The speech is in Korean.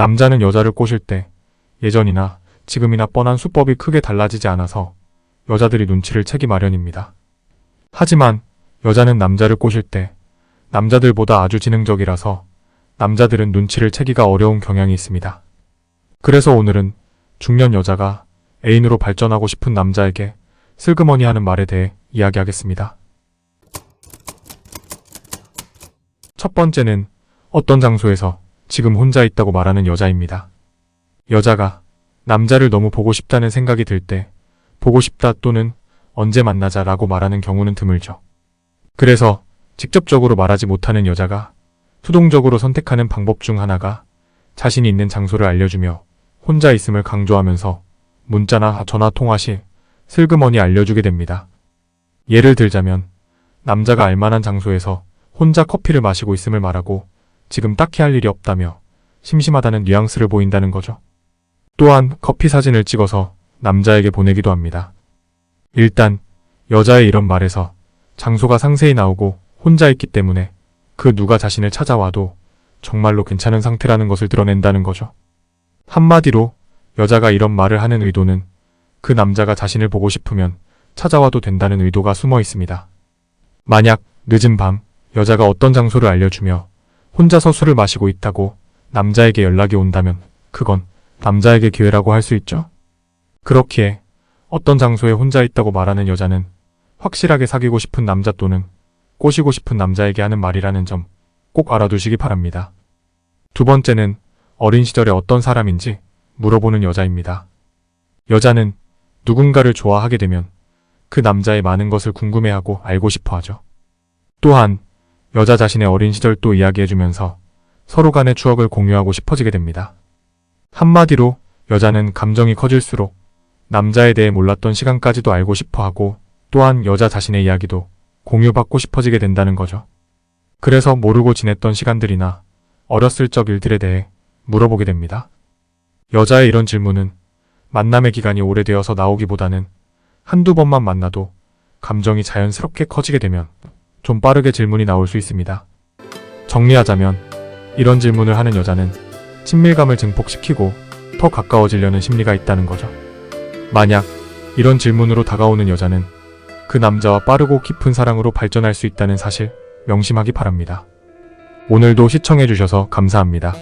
남자는 여자를 꼬실 때 예전이나 지금이나 뻔한 수법이 크게 달라지지 않아서 여자들이 눈치를 채기 마련입니다. 하지만 여자는 남자를 꼬실 때 남자들보다 아주 지능적이라서 남자들은 눈치를 채기가 어려운 경향이 있습니다. 그래서 오늘은 중년 여자가 애인으로 발전하고 싶은 남자에게 슬그머니 하는 말에 대해 이야기하겠습니다. 첫 번째는 어떤 장소에서 지금 혼자 있다고 말하는 여자입니다. 여자가 남자를 너무 보고 싶다는 생각이 들 때 보고 싶다 또는 언제 만나자 라고 말하는 경우는 드물죠. 그래서 직접적으로 말하지 못하는 여자가 수동적으로 선택하는 방법 중 하나가 자신이 있는 장소를 알려주며 혼자 있음을 강조하면서 문자나 전화 통화 시 슬그머니 알려주게 됩니다. 예를 들자면 남자가 알만한 장소에서 혼자 커피를 마시고 있음을 말하고 지금 딱히 할 일이 없다며 심심하다는 뉘앙스를 보인다는 거죠. 또한 커피 사진을 찍어서 남자에게 보내기도 합니다. 일단 여자의 이런 말에서 장소가 상세히 나오고 혼자 있기 때문에 그 누가 자신을 찾아와도 정말로 괜찮은 상태라는 것을 드러낸다는 거죠. 한마디로 여자가 이런 말을 하는 의도는 그 남자가 자신을 보고 싶으면 찾아와도 된다는 의도가 숨어 있습니다. 만약 늦은 밤 여자가 어떤 장소를 알려주며 혼자서 술을 마시고 있다고 남자에게 연락이 온다면 그건 남자에게 기회라고 할 수 있죠. 그렇기에 어떤 장소에 혼자 있다고 말하는 여자는 확실하게 사귀고 싶은 남자 또는 꼬시고 싶은 남자에게 하는 말이라는 점 꼭 알아두시기 바랍니다. 두 번째는 어린 시절에 어떤 사람인지 물어보는 여자입니다. 여자는 누군가를 좋아하게 되면 그 남자의 많은 것을 궁금해하고 알고 싶어 하죠. 또한 여자 자신의 어린 시절도 이야기해주면서 서로 간의 추억을 공유하고 싶어지게 됩니다. 한마디로 여자는 감정이 커질수록 남자에 대해 몰랐던 시간까지도 알고 싶어 하고 또한 여자 자신의 이야기도 공유받고 싶어지게 된다는 거죠. 그래서 모르고 지냈던 시간들이나 어렸을 적 일들에 대해 물어보게 됩니다. 여자의 이런 질문은 만남의 기간이 오래되어서 나오기보다는 한두 번만 만나도 감정이 자연스럽게 커지게 되면 좀 빠르게 질문이 나올 수 있습니다. 정리하자면 이런 질문을 하는 여자는 친밀감을 증폭시키고 더 가까워지려는 심리가 있다는 거죠. 만약 이런 질문으로 다가오는 여자는 그 남자와 빠르고 깊은 사랑으로 발전할 수 있다는 사실 명심하기 바랍니다. 오늘도 시청해주셔서 감사합니다.